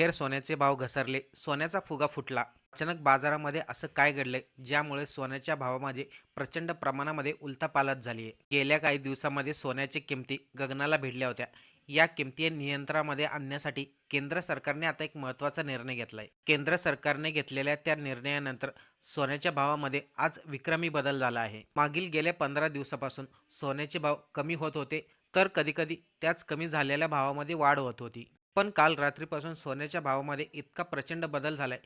अखेर सोन्याचे भाव घसरले. सोन्याचा फुगा फुटला. अचानक बाजारामध्ये असं काय घडलंय? ज्यामुळे सोन्याच्या भावामध्ये प्रचंड प्रमाणामध्ये उलथापालत झाली आहे गेल्या काही दिवसामध्ये सोन्याच्या किमती गगनाला भिडल्या होत्या. या किमती नियंत्रणामध्ये आणण्यासाठी केंद्र सरकारने आता एक महत्त्वाचा निर्णय घेतलाय. केंद्र सरकारने घेतलेल्या त्या निर्णयानंतर सोन्याच्या भावामध्ये आज विक्रमी बदल झाला आहे. मागील गेल्या पंधरा दिवसापासून सोन्याचे भाव कमी होत होते तर कधीकधी त्याच कमी झालेल्या भावामध्ये वाढ होत होती. पण काल रात्रीपासून सोन्याच्या भावामध्ये इतका प्रचंड बदल झालाय.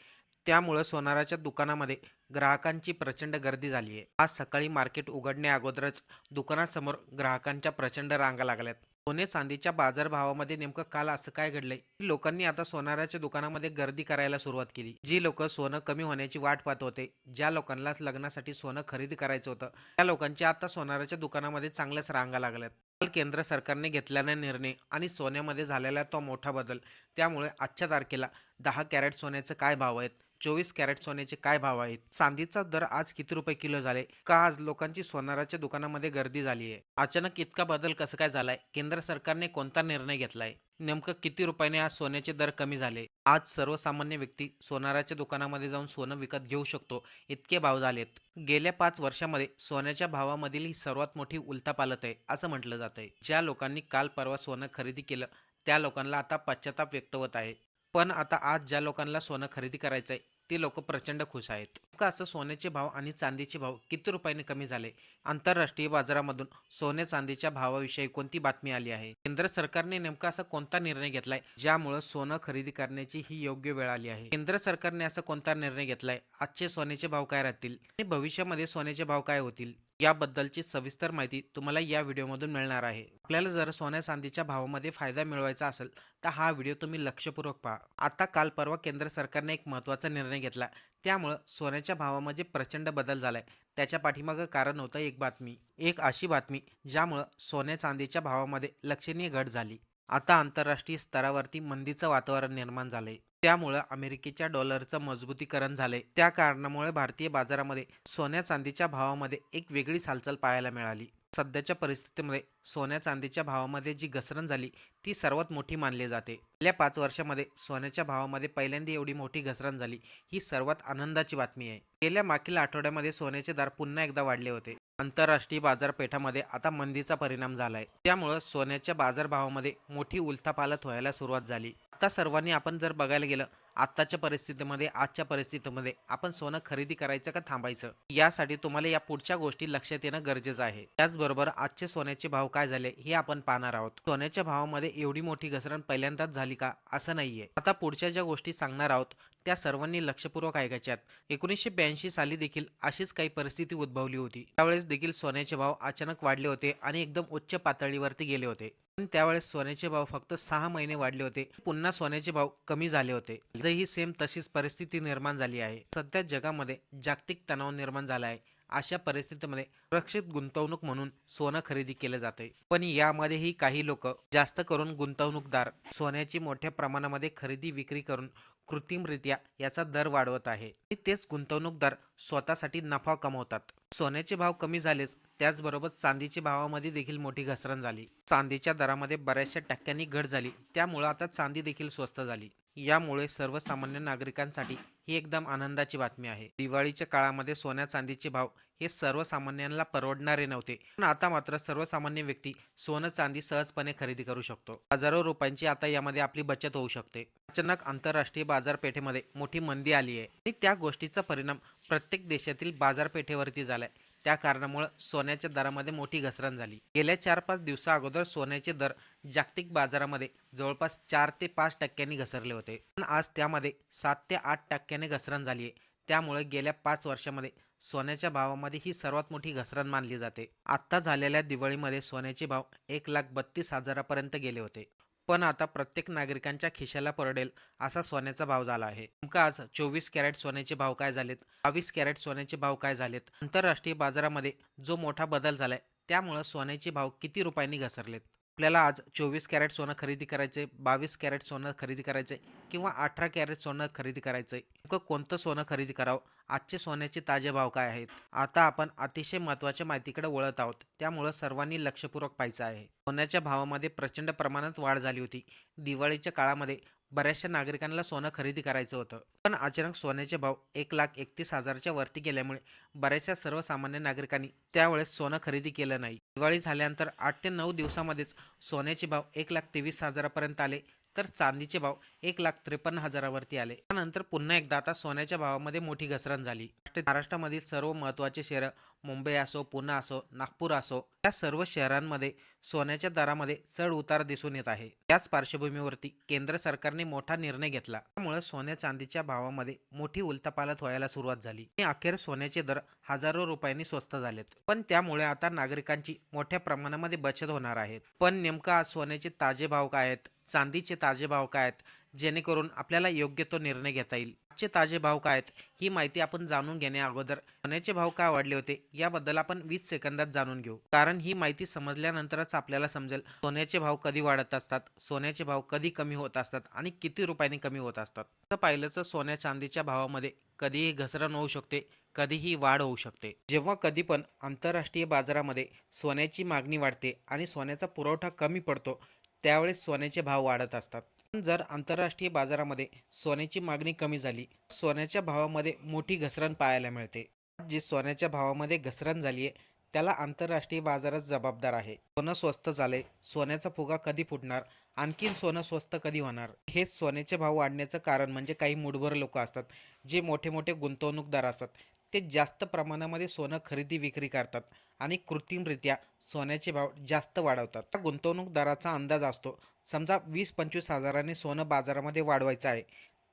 त्यामुळं सोनाराच्या दुकानामध्ये ग्राहकांची प्रचंड गर्दी झाली आहे आज सकाळी मार्केट उघडण्या अगोदरच दुकानासमोर ग्राहकांच्या प्रचंड रांगा लागल्यात. सोने चांदीच्या बाजारभावामध्ये नेमकं काल असं काय घडलंय? की लोकांनी आता सोनाराच्या दुकानामध्ये गर्दी करायला सुरुवात केली. जी लोक सोनं कमी होण्याची वाट पाहत होते ज्या लोकांना लग्नासाठी सोनं खरेदी करायचं होतं त्या लोकांच्या आता सोनाराच्या दुकानामध्ये चांगल्याच रांगा लागल्यात. केंद्र सरकारने घेतलेला निर्णय आणि सोन्यामध्ये झालेला तो मोठा बदल. त्यामुळे आजच्या तारखेला दहा कॅरेट सोन्याचे काय भाव आहेत? चोवीस कॅरेट सोन्याचे काय भाव आहेत? चांदीचा दर आज किती रुपये किलो झाले? का आज लोकांची सोनाराच्या दुकानामध्ये गर्दी झाली आहे? अचानक इतका बदल कसं काय झालाय? केंद्र सरकारने कोणता निर्णय घेतलाय? नेमकं किती रुपयाने आज सोन्याचे दर कमी झाले? आज सर्वसामान्य व्यक्ती सोनाराच्या दुकानामध्ये जाऊन सोनं विकत घेऊ शकतो इतके भाव झालेत. गेल्या पाच वर्षामध्ये सोन्याच्या भावामधील ही सर्वात मोठी उलथापालत आहे असं म्हटलं जात आहे. ज्या लोकांनी काल परवा सोनं खरेदी केलं त्या लोकांना आता पश्चाताप व्यक्त होत आहे. पण आता आज ज्या लोकांना सोनं खरेदी करायचं आहे ते लोक प्रचंड खुश आहेत. असं सोन्याचे भाव आणि चांदीचे भाव किती रुपयाने कमी झाले? आंतरराष्ट्रीय बाजारामधून सोने चांदीच्या भावाविषयी कोणती बातमी आली आहे? केंद्र सरकारने नेमका असा कोणता निर्णय घेतलाय ज्यामुळे सोनं खरेदी करण्याची ही योग्य वेळ आली आहे? केंद्र सरकारने असा कोणता निर्णय घेतलाय? आजचे सोन्याचे भाव काय राहतील? आणि भविष्यामध्ये सोन्याचे भाव काय होतील? याबद्दलची सविस्तर माहिती तुम्हाला या व्हिडिओमधून मिळणार आहे. आपल्याला जर सोन्या चांदीच्या भावामध्ये फायदा मिळवायचा असेल तर हा व्हिडिओ तुम्ही लक्षपूर्वक पहा. आता काल परवा केंद्र सरकारने एक महत्त्वाचा निर्णय घेतला. त्यामुळं सोन्याच्या भावामध्ये प्रचंड बदल झालाय. त्याच्या पाठीमागं कारण होतं एक बातमी एक अशी बातमी ज्यामुळं सोन्या चांदीच्या भावामध्ये लक्षणीय घट झाली. आता आंतरराष्ट्रीय स्तरावरती मंदीचं वातावरण निर्माण झालंय. त्यामुळं अमेरिकेच्या डॉलरचं मजबूतीकरण झाले त्या कारणामुळे भारतीय बाजारामध्ये सोन्या चांदीच्या भावामध्ये एक वेगळीच हालचाल पाहायला मिळाली. सध्याच्या परिस्थितीमध्ये सोन्या चांदीच्या भावामध्ये जी घसरण झाली ती सर्वात मोठी मानली जाते. गेल्या पाच वर्षामध्ये सोन्याच्या भावामध्ये पहिल्यांदा एवढी मोठी घसरण झाली ही सर्वात आनंदाची बातमी आहे. गेल्या मागील आठवड्यामध्ये सोन्याचे दर पुन्हा एकदा वाढले होते. आंतरराष्ट्रीय बाजारपेठामध्ये आता मंदीचा परिणाम झालाय. त्यामुळं सोन्याच्या बाजारभावामध्ये मोठी उलथापालत व्हायला सुरुवात झाली. आता सर्वांनी आपण जर बघायला गेलं आत्ताच्या परिस्थितीमध्ये आजच्या परिस्थितीमध्ये आपण सोनं खरेदी करायचं का थांबायचं? यासाठी तुम्हाला या पुढच्या गोष्टी लक्षात येणं गरजेचं आहे. त्याचबरोबर आजचे सोन्याचे भाव काय झाले हे आपण पाहणार आहोत. सोन्याच्या भावामध्ये एवढी मोठी घसरण पहिल्यांदाच झाली का असं नाहीये. आता पुढच्या ज्या गोष्टी सांगणार आहोत त्या सर्वांनी लक्षपूर्वक ऐकायच्यात. एकोणीसशे ब्याऐंशी साली देखील अशीच काही परिस्थिती उद्भवली होती. त्यावेळेस देखील सोन्याचे भाव अचानक वाढले होते आणि एकदम उच्च पातळीवरती गेले होते. पण त्यावेळेस सोन्याचे भाव फक्त सहा महिने वाढले होते. पुन्हा सोन्याचे भाव कमी झाले होते. आजही सेम तशीच परिस्थिती निर्माण झाली आहे. सध्या जगामध्ये जागतिक तणाव निर्माण झाला आहे. अशा परिस्थितीमध्ये सुरक्षित गुंतवणूक म्हणून सोनं खरेदी केलं जाते पण यामध्येही काही लोक जास्त करून गुंतवणूकदार सोन्याची मोठ्या प्रमाणामध्ये खरेदी विक्री करून कृत्रिमरित्या याचा दर वाढवत आहे. आणि तेच गुंतवणूकदार स्वतःसाठी नफा कमवतात. सोन्याचे भाव कमी झालेच त्याचबरोबर चांदीच्या भावामध्ये देखील मोठी घसरण झाली. चांदीच्या दरामध्ये बऱ्याचशा टक्क्यांनी घट झाली. त्यामुळे आता चांदी देखील स्वस्त झाली. यामुळे सर्वसामान्य नागरिकांसाठी ही एकदम आनंदाची बातमी आहे. दिवाळीच्या काळामध्ये सोन्या चांदीचे भाव हे सर्वसामान्यांना परवडणारे नव्हते. पण आता मात्र सर्वसामान्य व्यक्ती सोनं चांदी सहजपणे खरेदी करू शकतो. हजारो रुपयांची आता यामध्ये आपली बचत होऊ शकते. अचानक आंतरराष्ट्रीय बाजारपेठेमध्ये मोठी मंदी आली आहे. आणि त्या गोष्टीचा परिणाम प्रत्येक देशातील बाजारपेठेवरती झालाय. त्या कारणामुळे सोन्याच्या दरामध्ये मोठी घसरण झाली. गेल्या चार पाच दिवसा अगोदर सोन्याचे दर जागतिक बाजारामध्ये जवळपास चार ते पाच टक्क्यांनी घसरले होते. पण आज त्यामध्ये सात ते आठ टक्क्याने घसरण झाली आहे त्यामुळे गेल्या पाच वर्षामध्ये सोन्याच्या भावामध्ये ही सर्वात मोठी घसरण मानली जाते. आत्ता झालेल्या दिवाळीमध्ये सोन्याचे भाव एक लाख बत्तीस हजारापर्यंत गेले होते. पण आता प्रत्येक नागरिकांच्या खिशाला परडेल असा सोन्याचा भाव झाला आहे. नेमका आज चोवीस कॅरेट सोन्याचे भाव काय झालेत? बावीस कॅरेट सोन्याचे भाव काय झालेत? आंतरराष्ट्रीय बाजारामध्ये जो मोठा बदल झालाय त्यामुळं सोन्याचे भाव किती रुपयांनी घसरलेत? आपल्याला आज चोवीस कॅरेट सोनं खरेदी करायचे बावीस कॅरेट सोनं खरेदी करायचे किंवा अठरा कॅरेट सोनं खरेदी करायचं आहे नेमकं कोणतं सोनं खरेदी करावं आजचे सोन्याचे ताजे भाव काय आहेत? आता आपण अतिशय महत्त्वाच्या माहितीकडे वळत आहोत. त्यामुळं सर्वांनी लक्षपूर्वक पाहायचं आहे. सोन्याच्या भावामध्ये प्रचंड प्रमाणात वाढ झाली होती. दिवाळीच्या काळामध्ये बऱ्याचशा नागरिकांना सोनं खरेदी करायचं होतं. पण अचानक सोन्याचे भाव एक लाख एकतीस हजारच्या वरती गेल्यामुळे बऱ्याचशा सर्वसामान्य नागरिकांनी त्यावेळेस सोनं खरेदी केलं नाही. दिवाळी झाल्यानंतर आठ ते नऊ दिवसामध्येच सोन्याचे भाव एक लाख तेवीस हजारापर्यंत आले. तर चांदीचे भाव एक लाख त्रेपन्न हजारावरती आले. त्यानंतर पुन्हा एकदा आता सोन्याच्या भावामध्ये मोठी घसरण झाली. महाराष्ट्रामधील सर्व महत्त्वाचे शहरं मुंबई असो पुणे असो नागपूर असो या सर्व शहरांमध्ये सोन्याच्या दरामध्ये चढ उतार दिसून येत आहे. त्याच पार्श्वभूमीवरती केंद्र सरकारने मोठा निर्णय घेतला. त्यामुळे सोन्या चांदीच्या भावामध्ये मोठी उलथापालथ व्हायला सुरुवात झाली. आणि अखेर सोन्याचे दर हजारो रुपयांनी स्वस्त झालेत. पण त्यामुळे आता नागरिकांची मोठ्या प्रमाणामध्ये बचत होणार आहे. पण नेमकं आज सोन्याचे ताजे भाव काय आहेत? चांदीचे ताजे भाव काय आहेत? जेणेकरून आपल्याला योग्य तो निर्णय घेता येईल. आजचे ताजे भाव काय आहेत? ही माहिती आपण जाणून घेण्या अगोदर सोन्याचे भाव का वाढले होते? याबद्दल आपण वीस सेकंदात जाणून घेऊ. कारण ही माहिती समजल्यानंतरच आपल्याला समजेल सोन्याचे भाव कधी वाढत असतात सोन्याचे भाव कधी कमी होत असतात आणि किती रुपयाने कमी होत असतात. तर पाहिलं तर सोन्या चांदीच्या भावामध्ये कधीही घसरण होऊ शकते कधीही वाढ होऊ शकते. जेव्हा कधी पण आंतरराष्ट्रीय बाजारामध्ये सोन्याची मागणी वाढते आणि सोन्याचा पुरवठा कमी पडतो त्यावेळेस सोन्याचे भाव वाढत असतात. पण जर आंतरराष्ट्रीय बाजारामध्ये सोन्याची मागणी कमी झाली सोन्याच्या भावामध्ये मोठी घसरण पाहायला मिळते. जी सोन्याच्या भावामध्ये घसरण झाली आहे त्याला आंतरराष्ट्रीय बाजारच जबाबदार आहे. सोनं स्वस्त झाले सोन्याचा फुगा कधी फुटणार आणखीन सोनं स्वस्त कधी होणार? हेच सोन्याचे भाव वाढण्याचं कारण म्हणजे काही मुठभर लोक असतात जे मोठे मोठे गुंतवणूकदार असतात. ते जास्त प्रमाणामध्ये सोनं खरेदी विक्री करतात आणि कृत्रिमरित्या सोन्याचे भाव जास्त वाढवतात. त्या गुंतवणूकदाराचा अंदाज असतो. समजा वीस पंचवीस हजारांनी सोनं बाजारामध्ये वाढवायचं आहे.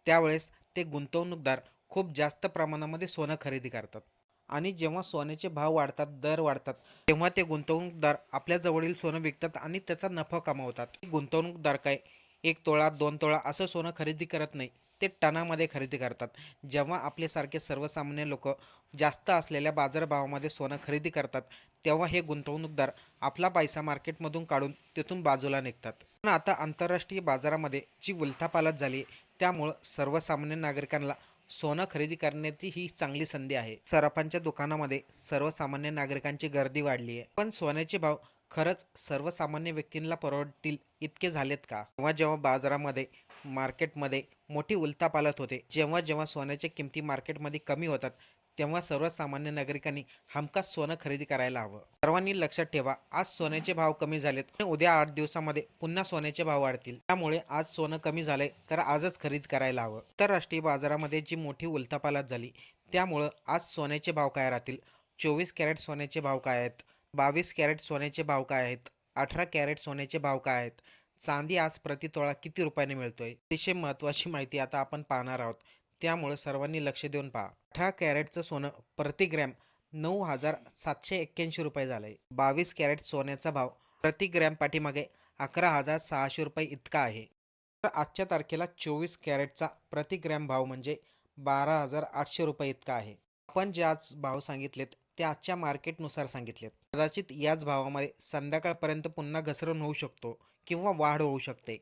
त्यावेळेस ते गुंतवणूकदार खूप जास्त प्रमाणामध्ये सोनं खरेदी करतात. आणि जेव्हा सोन्याचे भाव वाढतात दर वाढतात तेव्हा ते गुंतवणूकदार आपल्या जवळील सोनं विकतात आणि त्याचा नफा कमावतात. गुंतवणूकदार काय? एक तोळा दोन तोळा असं सोनं खरेदी करत नाही. ते टनामध्ये खरेदी करतात. जेव्हा आपल्यासारखे सर्वसामान्य लोक जास्त असलेल्या बाजारभावामध्ये सोनं खरेदी करतात तेव्हा हे गुंतवणूकदार आपला पैसा मार्केटमधून काढून तिथून बाजूला निघतात. पण आता आंतरराष्ट्रीय बाजारामध्ये जी उलथापालत झाली त्यामुळं सर्वसामान्य नागरिकांना सोनं खरेदी करण्याची ही चांगली संधी आहे. सराफांच्या दुकानामध्ये सर्वसामान्य नागरिकांची गर्दी वाढली आहे. पण सोन्याचे भाव खरंच सर्वसामान्य व्यक्तींना परवडतील इतके झालेत का? जेव्हा जेव्हा बाजारामध्ये मार्केटमध्ये मोठी उलथापालत होते जेव्हा जेव्हा सोन्याच्या किमती मार्केटमध्ये कमी होतात तेव्हा सर्वसामान्य नागरिकांनी हमखास सोनं खरेदी करायला हवं. सर्वांनी लक्षात ठेवा आज सोन्याचे भाव कमी झालेत आणि उद्या आठ दिवसामध्ये पुन्हा सोन्याचे भाव वाढतील. त्यामुळे आज सोनं कमी झालंय तर आजच खरेदी करायला हवं. आंतरराष्ट्रीय बाजारामध्ये जी मोठी उलथापालत झाली त्यामुळं आज सोन्याचे भाव काय राहतील? चोवीस कॅरेट सोन्याचे भाव काय आहेत? बावीस कॅरेट सोन्याचे भाव काय आहेत? अठरा कॅरेट सोन्याचे भाव काय आहेत? चांदी आज प्रति तोळा किती रुपयाने मिळतोय? अतिशय महत्त्वाची माहिती आता आपण पाहणार आहोत. त्यामुळे सर्वांनी लक्ष देऊन पहा. अठरा कॅरेटचं सोनं प्रति ग्रॅम नऊ हजार सातशे एक्क्याऐंशी रुपये झालंय. बावीस कॅरेट सोन्याचा भाव प्रति ग्रॅम पाठीमागे अकरा हजार सहाशे रुपये इतका आहे. तर आजच्या तारखेला चोवीस कॅरेटचा प्रति ग्रॅम भाव म्हणजे बारा हजार आठशे रुपये इतका आहे. आपण जे आज भाव सांगितलेत ते आजच्या मार्केटनुसार सांगितलेत. कदाचित याच भावामध्ये संध्याकाळपर्यंत पुन्हा घसरण होऊ शकतो किंवा वाढ होऊ शकते.